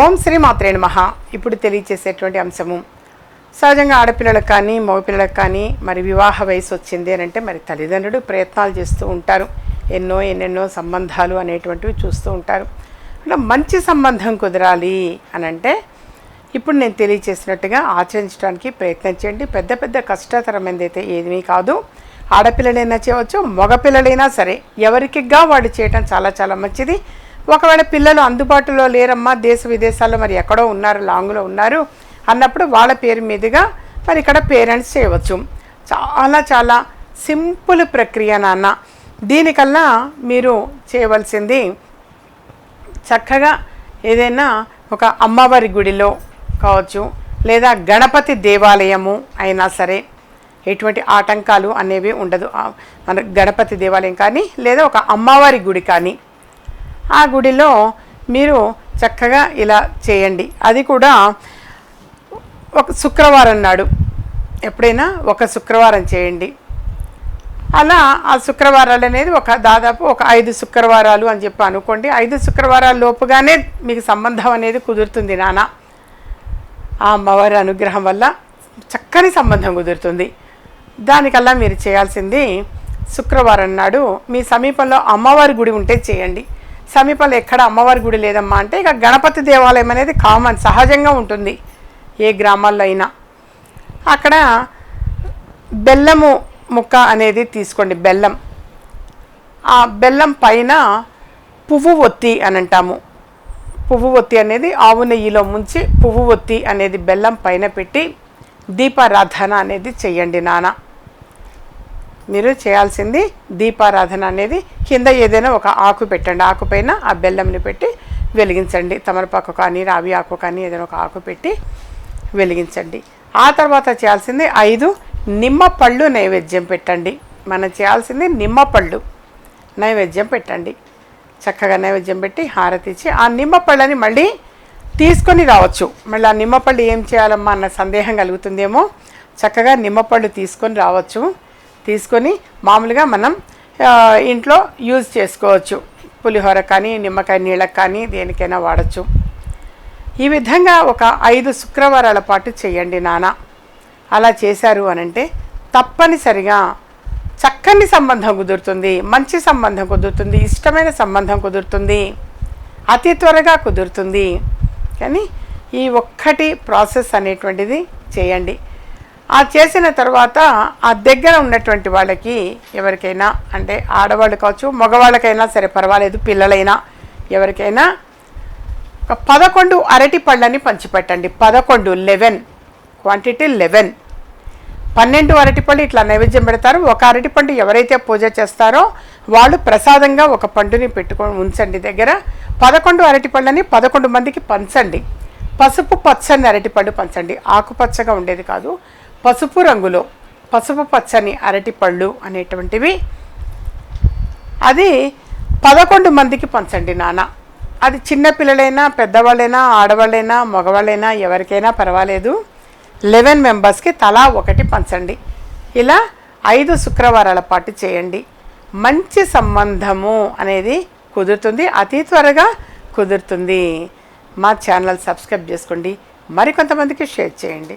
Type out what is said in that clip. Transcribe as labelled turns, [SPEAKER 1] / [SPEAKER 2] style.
[SPEAKER 1] ఓం శ్రీ మాత్రే నమః. ఇప్పుడు తెలియచేసేటువంటి అంశము సహజంగా ఆడపిల్లలకు కానీ మగపిల్లలకు కానీ మరి వివాహ వయసు వచ్చింది అని అంటే మరి తల్లిదండ్రులు ప్రయత్నాలు చేస్తూ ఉంటారు. ఎన్నో ఎన్నెన్నో సంబంధాలు అనేటువంటివి చూస్తూ ఉంటారు. అలా మంచి సంబంధం కుదరాలి అని అంటే ఇప్పుడు నేను తెలియచేసినట్టుగా ఆచరించడానికి ప్రయత్నం చేయండి. పెద్ద పెద్ద కష్టతరమైనది అయితే ఏమీ కాదు ఆడపిల్లలైనా చేయవచ్చు మగపిల్లలైనా సరే ఎవరికిగా వాడు చేయటం చాలా చాలా మంచిది. ఒకవేళ పిల్లలు అందుబాటులో లేరమ్మా దేశ విదేశాల్లో మరి ఎక్కడో ఉన్నారు లాంగ్లో ఉన్నారు అన్నప్పుడు వాళ్ళ పేరు మీదుగా మరి ఇక్కడ పేరెంట్స్ చేయవచ్చు. చాలా చాలా సింపుల్ ప్రక్రియ నాన్న. దీనికల్లా మీరు చేయవలసింది చక్కగా ఏదైనా ఒక అమ్మవారి గుడిలో కావచ్చు లేదా గణపతి దేవాలయము అయినా సరే ఎటువంటి ఆటంకాలు అనేవి ఉండదు. మన గణపతి దేవాలయం కానీ లేదా ఒక అమ్మవారి గుడి కానీ ఆ గుడిలో మీరు చక్కగా ఇలా చేయండి. అది కూడా ఒక శుక్రవారం నాడు. ఎప్పుడైనా ఒక శుక్రవారం చేయండి. అలా ఆ శుక్రవారాలు అనేది ఒక దాదాపు ఒక ఐదు శుక్రవారాలు అని చెప్పి అనుకోండి. ఐదు శుక్రవారాల లోపుగానే మీకు సంబంధం అనేది కుదురుతుంది నాన్న ఆ అమ్మవారి అనుగ్రహం వల్ల చక్కని సంబంధం కుదురుతుంది. దానికల్లా మీరు చేయాల్సింది శుక్రవారం నాడు మీ సమీపంలో అమ్మవారి గుడి ఉంటే చేయండి. సమీపంలో ఎక్కడ అమ్మవారి గుడి లేదమ్మా అంటే ఇక గణపతి దేవాలయం అనేది కామన్ సహజంగా ఉంటుంది. ఏ గ్రామాల్లో అయినా. అక్కడ బెల్లము ముక్క అనేది తీసుకోండి బెల్లం. ఆ బెల్లం పైన పువ్వు ఒత్తి అని అంటాము. పువ్వు ఒత్తి అనేది ఆవు నెయ్యిలో ముంచి పువ్వు ఒత్తి అనేది బెల్లం పైన పెట్టి దీపారాధన అనేది చెయ్యండి నాన్న. మీరు చేయాల్సింది దీపారాధన అనేది. కింద ఏదైనా ఒక ఆకు పెట్టండి. ఆకు పైన ఆ బెల్లంని పెట్టి వెలిగించండి. తమలపాకు కానీ రావి ఆకు కానీ ఏదైనా ఒక ఆకు పెట్టి వెలిగించండి. ఆ తర్వాత చేయాల్సింది ఐదు నిమ్మ పళ్ళు నైవేద్యం పెట్టండి. మనం చేయాల్సింది నిమ్మ పళ్ళు నైవేద్యం పెట్టండి. చక్కగా నైవేద్యం పెట్టి హారతి ఇచ్చి ఆ నిమ్మ పళ్ళని మళ్ళీ తీసుకొని రావచ్చు. మళ్ళీ ఆ నిమ్మపళ్ళు ఏం చేయాలమ్మా అన్న సందేహం కలుగుతుందేమో. చక్కగా నిమ్మపళ్ళు తీసుకొని రావచ్చు. తీసుకొని మామూలుగా మనం ఇంట్లో యూజ్ చేసుకోవచ్చు. పులిహోర కానీ నిమ్మకాయ నీళ్ళకి కానీ దేనికైనా వాడచ్చు. ఈ విధంగా ఒక ఐదు శుక్రవారాల పాటు చేయండి నాన్న. అలా చేశారు అనంటే తప్పనిసరిగా చక్కని సంబంధం కుదురుతుంది. మంచి సంబంధం కుదురుతుంది. ఇష్టమైన సంబంధం కుదురుతుంది. అతి త్వరగా కుదురుతుంది. కానీ ఈ ఒక్కటి ప్రాసెస్ అనేటువంటిది చేయండి. ఆ చేసిన తర్వాత ఆ దగ్గర ఉన్నటువంటి వాళ్ళకి ఎవరికైనా అంటే ఆడవాళ్ళు కావచ్చు మగవాళ్ళకైనా సరే పర్వాలేదు పిల్లలైనా ఎవరికైనా ఒక పదకొండు అరటి పళ్ళని పంచిపెట్టండి. పదకొండు లెవెన్ క్వాంటిటీ లెవెన్. పన్నెండు అరటిపళ్ళు ఇట్లా నైవేద్యం పెడతారు. ఒక అరటిపండు ఎవరైతే పూజ చేస్తారో వాళ్ళు ప్రసాదంగా ఒక పండుని పెట్టుకొని ఉంచండి దగ్గర. పదకొండు అరటిపళ్ళని పదకొండు మందికి పంచండి. పసుపు పచ్చని అరటిపండు పంచండి. ఆకుపచ్చగా ఉండేది కాదు. పసుపు రంగులో పసుపు పచ్చని అరటి పళ్ళు అనేటువంటివి. అది పదకొండు మందికి పంచండి నాన్న. అది చిన్నపిల్లలైనా పెద్దవాళ్ళైనా ఆడవాళ్ళైనా మగవాళ్ళైనా ఎవరికైనా పర్వాలేదు. లెవెన్ మెంబర్స్కి తలా ఒకటి పంచండి. ఇలా ఐదు శుక్రవారాల పాటు చేయండి. మంచి సంబంధము అనేది కుదురుతుంది. అతి త్వరగా కుదురుతుంది. మా ఛానల్ సబ్స్క్రైబ్ చేసుకోండి. మరికొంతమందికి షేర్ చేయండి.